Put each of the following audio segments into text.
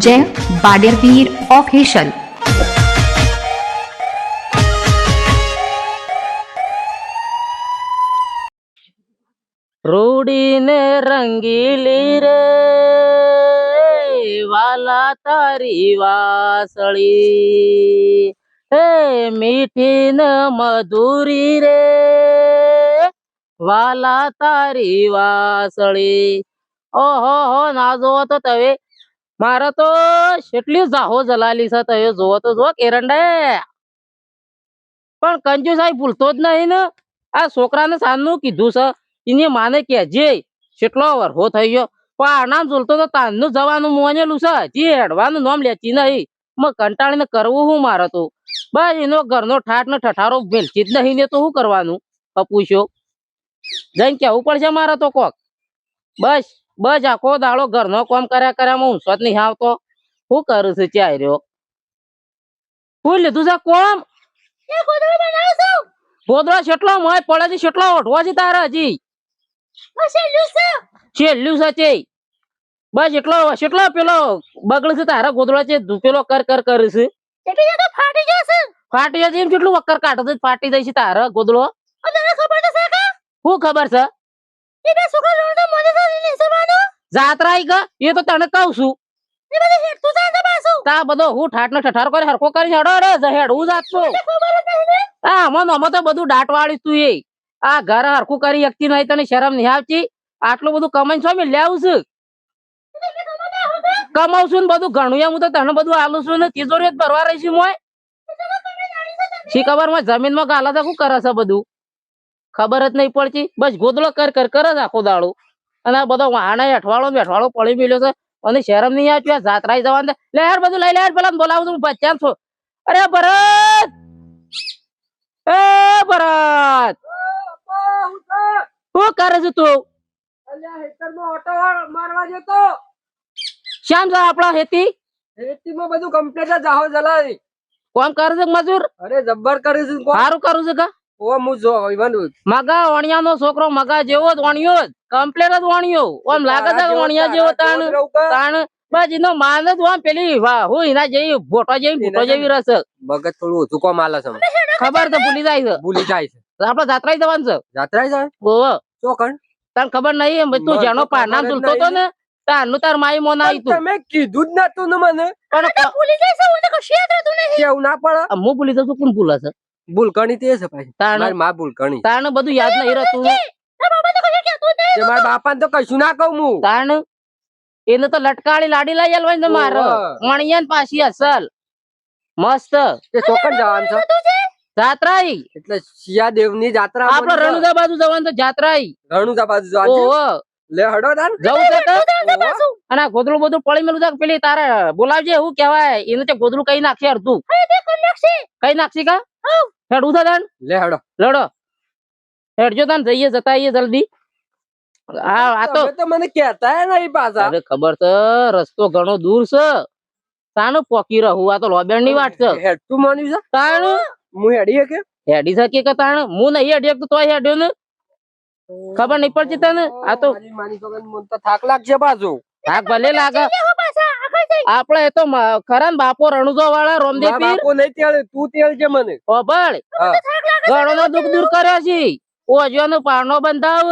જય બાડેરવીર ઓફિશિયલ રૂડીને રંગીલી રે વાલા તારી વાસળી હે મીઠી ને મધુરી રે વાલા તારી વાસળી. ઓહો, હો, ના જોવો તો તવે મારે તો કેટલી જાહો જલાલી છે તવે જોવો તો જો, કેરંડે. પણ કંજુસાઈ ભૂલતો જ નહીં ને. આ છોકરાને સાંજનું કીધું છે. એને માને કહેજે, કેટલો વરહો થઈ ગયો. પણ આનામ જોલતો તો તાનનું જવાનું મોનેલું છે. હજી હેડવાનું નામ લેતી નહીં. માં કંટાળીને કરવું હું મારે તો. બસ એનો ઘરનો ઠાઠ ને ઠઠારો ભેલચી જ નહીં ને તો શું કરવાનું? અપૂછ્યો જઈને કેવું પડશે મારે તો કોક? બસ બસ આખો દાડો ઘરનો કામ કર્યા કર્યામાં ઊંચો જ નહીં આવતો શું કરું છું ચાય રહ્યો? શું લીધું છે કોમ. ગોદડો કેટલો મોય પડે છે કેટલો ઓઢવો છે તારે હજી. છેલ્લું છે? તે. બસ એટલો એટલો પેલો બગડ છે તારા ગોદડો છે પેલો કર કર કરે છે. ફાટી જશે એમ કેટલું વક્કર કાઢો છે ફાટી જાય છે તારા ગોદડો. શું ખબર છે? જાત્રા આઈ ગ એ તો તને કહું છું. તા બધો હું ઠાટનો ઠઠાર કરે હરકો કરી હેડો રે હેડ હું છું. હા આમાં આમાં તો બધું દાટ વાળી તું એ. આ ઘર હરખું કરી એકતી નહીં તને શરમ નહીં આવતી? આટલું બધું કમાઈ છો મેં લેવું છું? કમાવું છું ને બધું ઘણું એમ હું તો તને બધું આલું છું ને તિજોરી જ ભરવા રહી છું મોય. શી ખબરમાં જમીનમાં ગાલા તો શું કરે છે બધું? ખબર જ નહીં પડતી. બસ ગોદલો કર કર કરે જ આખો દાડો. અને આ બધો વાહણા અઠવાડો ને અઠવાડો પડી મેલ્યો છે. અને શરમ નહીં આવતી આ જાત્રાએ જવાનું લે યાર બધું લઈ લે યાર પેલા બોલાવું છું. બચ્ચા છો. અરે ભરત! એ ભરત! શું કરે છે તું? શ્યામ આપણા હેતી. રેતીમાં બધું કમ્પ્લીટ જ આહો જલાવી કોમ કરે છે મજૂર? અરે જબ્બર કરે છે સારું કરું છે કા? ઓ હું જો મગા નો છોકરો મગા જેવો જ વણ્યો જ. કમ્પ્લેટ જ વણ્યો. આમ લાગે છે કે વણિયા જેવો તાણ તાણ. બસ એનો માન જ આમ પેલી વાહ હું એના જેવી ફોટો જેવી ફોટો જેવી રસ મગજ થોડું ઓછું કોમ આલે છે ખબર તો ભૂલી જાય છે. ભૂલી જાય છે. આપડે જાત્રા જવાનું છે? જાત્રા જાય? ઓહો ચોકણ તને ખબર નહીં તું જેનો તો પારનામ ઝૂલતો તો ને. તારનું તાર માઈ મોન આવી તું તમે કીધું જ ના ને મને. પણ કેવું ના પડે? હું ભૂલી જશું કોણ ભૂલે છે? ભૂલકણી તે છે ભાઈ તાણ મારી માં ભૂલકણી. તાણ બધું યાદ નહીં રહેતું. તે મારા બાપા તો કશું ના કહું હું. એને તો લટકાળી લાડી લઈ આલવાની છે મારે. ઓવે. વણિયા ને પાછી અસલ. મસ્ત. તે ચોકન જવાનું છે. જાત્રાઈ. એટલે શિયા દેવની જાત્રા આપડે રણુદા બાજુ જવાનું તો જાત્રાઈ. રણુજા બાજુ જવાનું લે હડો તાર. જવું છે? અને આ બધું પડી મેલું છે પેલી તારે બોલાવજે એવું કહેવાય? એને તે ગોદડું કઈ નાખશે અડધું. કઈ નાખશી કા? હેડું છે તાર લે હડો. લડો. હેડજો તાન જઈએ જતા આઈએ જલ્દી. હા આ તો તો મને કહેતા નહીં પાછા. અરે ખબર છે રસ્તો ઘણો દૂર છે. તાનું પોકી રહું? આ તો લોબેડની વાત છે. હેડતું માન્યું છે? તાણું? હું હેડી કે હેડી શકે કે તાણ? હું નહીં હેડી તો તોય હેડ્યો ને. ખબર નહીં પડતી તને? આ તો મારી માની છોકરાને મને તો થાક લાગશે પાછું. થાક ભલે લાગે. આપડે એ તો ખરા ને બાપો રણુજો વાળા રોમદેવ નહીં તેલ તું મને. ઓબળ ઘણો નો દુઃખ દૂર કર્યો છે. ઓજો નો પારનો બંધાવ.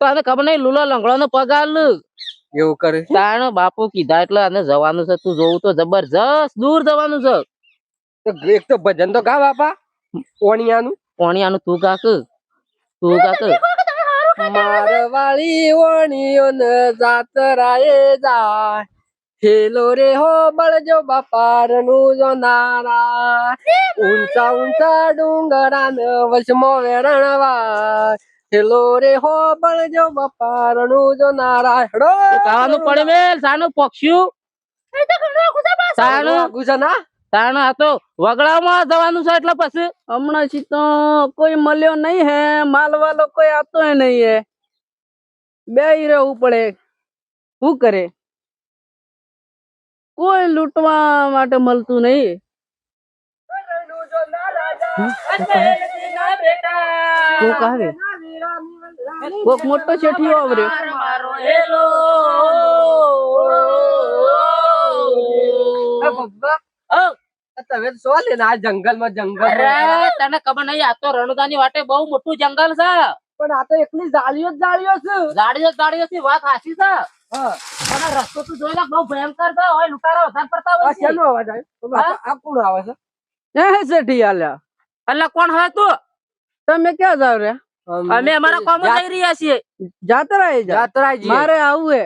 તને ખબર નહીં લુલો લંગડો નો પગાર એવું કરે છે? બાપુ કીધા એટલે આને જવાનું છે તું જોવું તો જબરજસ્ત દૂર જવાનું છે. એક તો ભજન તો ગા બાપા ઓણિયાનું. કોણિયાનું તું કાક તું કાક મારવાળી ઓણિયો ને જાતરાએ જાય. હેલો રે હો બળજો બપારનું જો નારા ઊંચા ઊંચા ડુંગરા ને વચમો વેરણવા હેલો રે હો બળજો બપારનું જો નારા હેડો કાવાનું પડે સાનું પક્ષિયું. સાનું. આગુ તાણ આ તો વગડામાં જવાનું છે એટલે પછી હમણાં થી તો કોઈ મળ્યો નહીં હે માલ વાલો કોઈ આવતો નહીં હે. બે રહેવું પડે. શું કરે? કોઈ લૂંટવા માટે મળતું નહીં. કાવે કોક મોટો છેઠી આવર્યો તમે તો શું લેને આ જંગલમાં જંગલ અરે તને ખબર નહીં આ તો રણુદાની વાટે બહુ મોટું જંગલ છે. પણ આ તો એકલી જાળીઓ જ જાળીઓ છે. જાડીઓ જાળીઓ થી વાત હાચી છે. અને રસ્તો તું જોઈ લે બહુ ભયંકર છે. હોય લુટારા વધારે પડતા આ હોય છે. શેનો અવાજ આવ્યો? આ કોણ આવે છે? હે એટલે કોણ હવે તું? તમે ક્યાં જાવ રે અમે અમારા કામ જઈ રહ્યા છીએ. જાત્રા એ જા જાત્રાજી મારે આવું હે.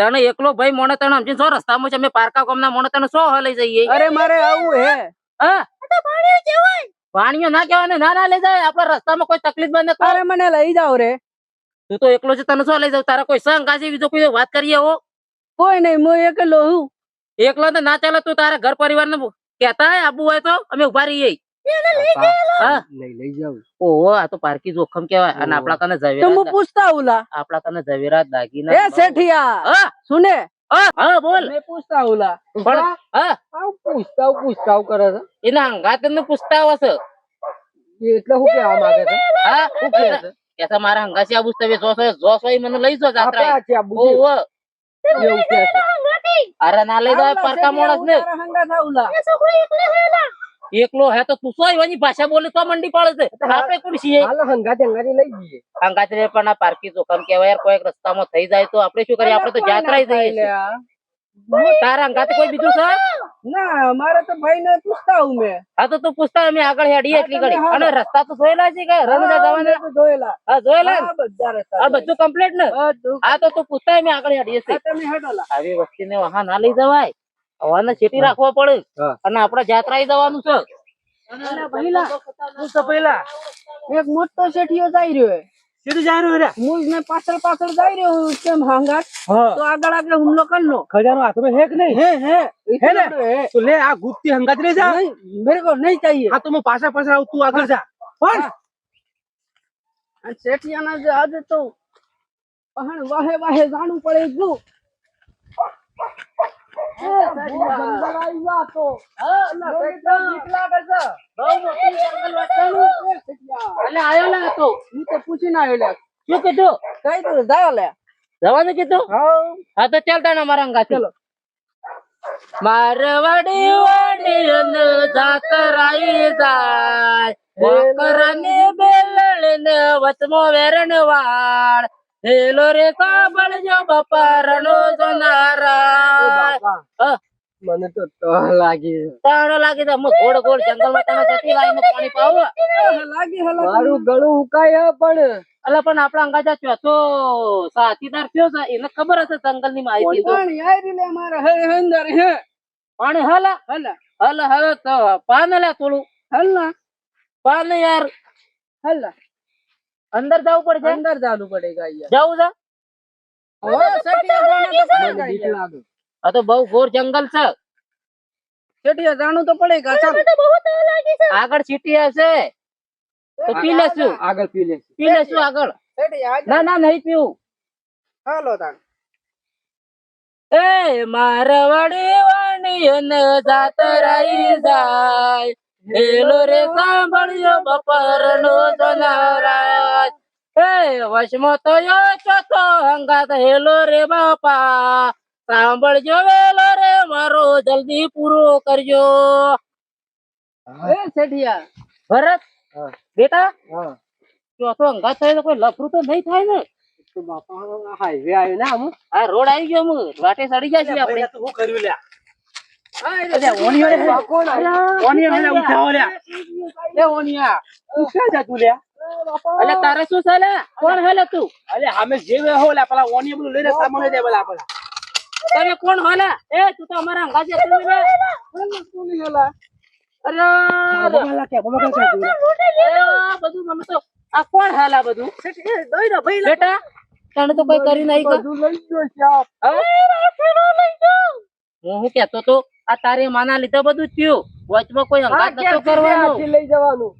તને એકલો ભાઈ મોને તને સમજીને શું રસ્તામાં છે અમે પારકા ગામના મોને તને સો લઈ જઈએ. અરે મારે આવું હે. હા? પાણીઓ ના કહેવાય ના ના લઈ જાય. આપડે રસ્તામાં કોઈ તકલીફ બને તો. અરે મને લઈ જાવ રે. તું તો એકલો છે તને શું લઈ જાવ તારા કોઈ સંગ આજે બીજો કોઈ વાત કરીએ હો? કોઈ નહીં હું એકલો હું. એકલો તો ના ચાલે તું તારા ઘર પરિવાર ને કેતા આબુ હોય તો? અમે ઊભા રહીએ. ઓહો આ તો પારકી જોખમ કેવાય અને. આપડા કને તો હું પૂછતા ઉલા આપડા કને ઝવેરાત દાગીના એ શેઠિયા હા. સુને. હા હા બોલ. મેં પૂછતા ઉલા પણ હા. આવું પૂછતાવ પૂછતાવ કરે છે. એના અંગાત ને પૂછતા હશે એ એટલે શું કહેવા માંગે છે? હા. શું કહે છે? કેતા મારા અંગાસી છો છો મને લઈ જો જાત્રા છે. ઓહો. એવું છે. અરે ના લઈ જાય પરકા માણસ ને. એકલો હે તો તું શું એવાની ભાષા બોલે તો મંડી પાડે છે. આપણે કોણ છીએ? હાલો હંગાતે હંગાતે લઈ જઈએ. અંગાત રે પણ આ પારકી જોખમ કહેવાય યાર કોઈક રસ્તામાં થઈ જાય તો આપણે શું કરીએ? આપણે તો જાત્રા જઈએ તારા અંગાતે કોઈ બીજું છે? ના તો ભાઈ ને પૂછતા હું મેં. હા તો તું પૂછતા અમે આગળ હેડીએ એટલી ઘડી. અને રસ્તા તો જોયેલા છે કે રણુજા જવાના તો જોયેલા. હા જોયેલા? ને? બધા રસ્તા આ બધું કમ્પ્લીટ ને? હા તો તું પૂછતા અમે આગળ હેડીએ છીએ. તમે હેડોલા આવી વસ્તીને ના લઈ જવાય. હવાને ચેટી રાખવા પડે. અને આપડે જાત્રા જવાનું છે. એક મોટો શેઠિયો જઈ રહ્યો સીધું જઈ રહ્યો રે મૂળ ને પાછળ પાછળ જઈ રહ્યો હું કેમ હાંગાટ તો આગળ આપણે હુમલો કર લો. ખજાનો હાથમાં હે કે નહીં? હે હે. હે ને? તો લે આ ગુપ્તી હંગાત રે જા. મેરે કો નહીં ચાહીએ. હા તો હું પાછા પાછા આવું તું આગળ જા. પણ જાણવું પડે ગયું એ શેઠિયા. હા, અલા, શેઠિયા. એટલે આયો લે આ તો હું તો પૂછીને આવ્યો લે. શું કીધું? કઈ તું જા લે. જવાનું કીધું? હા હા તો ચાલતા ને મારા અંગાથી. ચલો. મારવાડી વાડી જાતરાઈ જાય. વકરને બેલણ ને વચમો વેરણ વાળ હેલો રે સાંભળજો બપારનો જનારા. હા. મને તો તો લાગી. તાણો લાગી તો હું ગોળ ગોળ જંગલમાં તને જતી લાઈને પાણી પાવો. લાગી હલા મારું ગળું ઉકાય પણ. અલા પણ આપણા અંગાજા ચોથો સાથીદાર થયો છે એને ખબર હશે જંગલની માહિતી પણ આવી લે મારે હે હે અંદર હે. પાણી હલા હલા. હલા હવે તો પાન લે થોડું. હલા પાન યાર. હલા. અંદર જવું પડશે અંદર જવું પડેગા જવું છે? આ તો બહુ ઘોર જંગલ છે. શેઠિયા જાણું તો પડેગા ચાલ આગળ સીટી હશે તો પી લેશું આગળ પી લેશું પી લેશું આગળ? ના ના નહીં પીવું. હાલો તાણ. એ મારવાડી વાણી ને જાત રહી જાય. હેલો રે સાંભળ્યો બપોર નો જનારાજ એ વશમાં તો યો ચોથો હંગાત હેલો રે બાપા. સાંભળજો વેલો રે મારો જલ્દી પૂરો કરજો. એ સેઠિયા ભરત હા. બેટા હા. ચોથો અંગાત થાય તો કોઈ લફરું તો નહીં થાય ને? હાઈવે આવ્યો ને આમ? આ રોડ આવી ગયો હું વાટે સડી જાય છે આપણે. શું કર્યું? લ્યા ઓનિયા ઓનિયો ઉઠાવો લ્યા. ઓનિયા. ઉઠા જા તું લ્યા. એટલે તારે શું છે કોણ હેલે તું? અલે અમે જે હોલા પેલા ઓની બધું લઈને સામાન દે પેલા પેલા. તમે કોણ હો એ તું તો અમારા અંગાજે તું લે. કોની હલા અરે બોલા કે બોલા કે તું બધું મને તો આ કોણ હાલા બધું? દોઈ દો ભાઈ બેટા તને તો કોઈ કરી નહીં બધું લઈ ગયો સાપ. હું? હું કેતો તો આ તારે માના લીધો બધું થયું. વચમાં કોઈ અંગાજ નતો કરવાનો? લઈ જવાનું?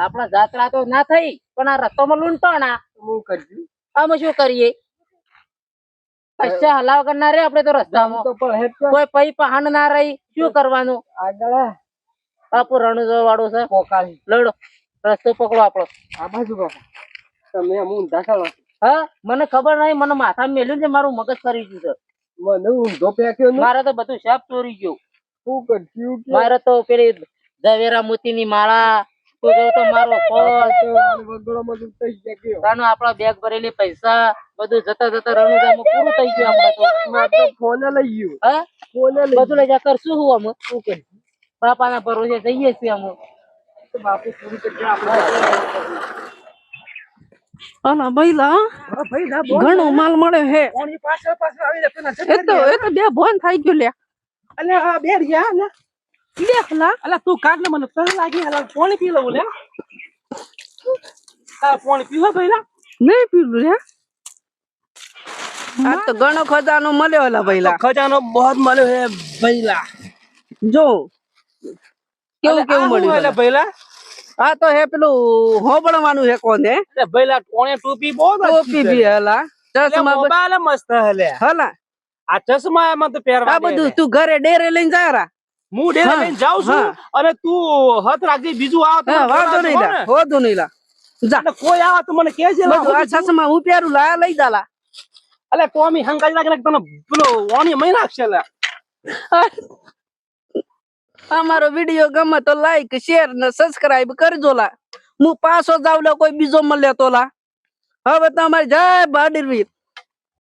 આપણા જાત્રા તો ના થઈ પણ આ રસ્તામાં લૂંટાણા હું કરજું. આમાં શું કરીએ? પૈસા હલાવ કરનાર રે આપણે તો રસ્તામાં. કર. કોઈ પૈ પહાણ ના રહી શું કરવાનું? આગળ બાપુ રણુજો વાળો છે લડો. રસ્તો પકડો આપણો. આ બાજુ બાપા. તમે આમ ઊંધા ચાલો હા? મને ખબર નહીં મને માથા મેલ્યું છે મારું મગજ ફરી ગયું છે. મને ઊંધો પેક્યો મારે તો બધું સાપ ચોરી ગયું. શું કર્યું મારે તો પેલી ઝવેરા મોતીની માળા. તો મારો ફોન વગડોમાં તો થઈ ગયા. તાનો આપણા બેગ ભરેલી પૈસા બધું જતા જતા રણુજામાં પૂરું થઈ ગયું તો મારે લઈ ગયું. હા? ફોને બધું લઈ જા કરશું હું અમે શું કરી બાપાના ભરોસે જઈએ છીએ અમે તો બાપુ પૂરું કરી આપણે અલા ભઈલા ભાઈ ઘણો માલ મળે હે. પાછળ એ તો એ તો બે ભોન થઈ ગયું લે અલે આ બેડ લા અલા તું કાઢ ને મને તહ લાગી અલા પાણી પી લઉં લે. આ પાણી પીવા ભઈલા. નહીં પીલું લે. આ તો ઘણો ખજાનો મળ્યો અલા ભઈલા. ખજાનો બહુ મળ્યો હે ભઈલા. જો કેવું કેવું મળ્યું એટલે? ભઈલા? આ તો હે પેલું હોબળવાનું હે કોને એટલે ભઈલા કોણે ટોપી બહુ ટોપી બી હલા. ચશ્મા મોબાઈલ મસ્ત હલે હલા. આ ચશ્મા એમાં તો પહેરવા આ બધું તું ઘરે ડેરે લઈને જા રા હું ડેરા લઈને જાઉં છું. અને તું હત રાખજે બીજું આવે વાંધો નહીં લા. વાંધો નહીં લા. જા. કોઈ આવે તો મને કહેજે લા, આ ચશ્મા હું પેરું લા આ લઈ જા લા. અલે કોમી હંગાઈ લાગે તને પેલો ઓની મહી નાખશે લે. અમારો વીડિયો ગમે તો લાઈક શેર ને સબસ્ક્રાઇબ કરજો લા. હું પાછો જાવ લા કોઈ બીજો મળે તો લા. હવે તમારે જય બહાદુરવીર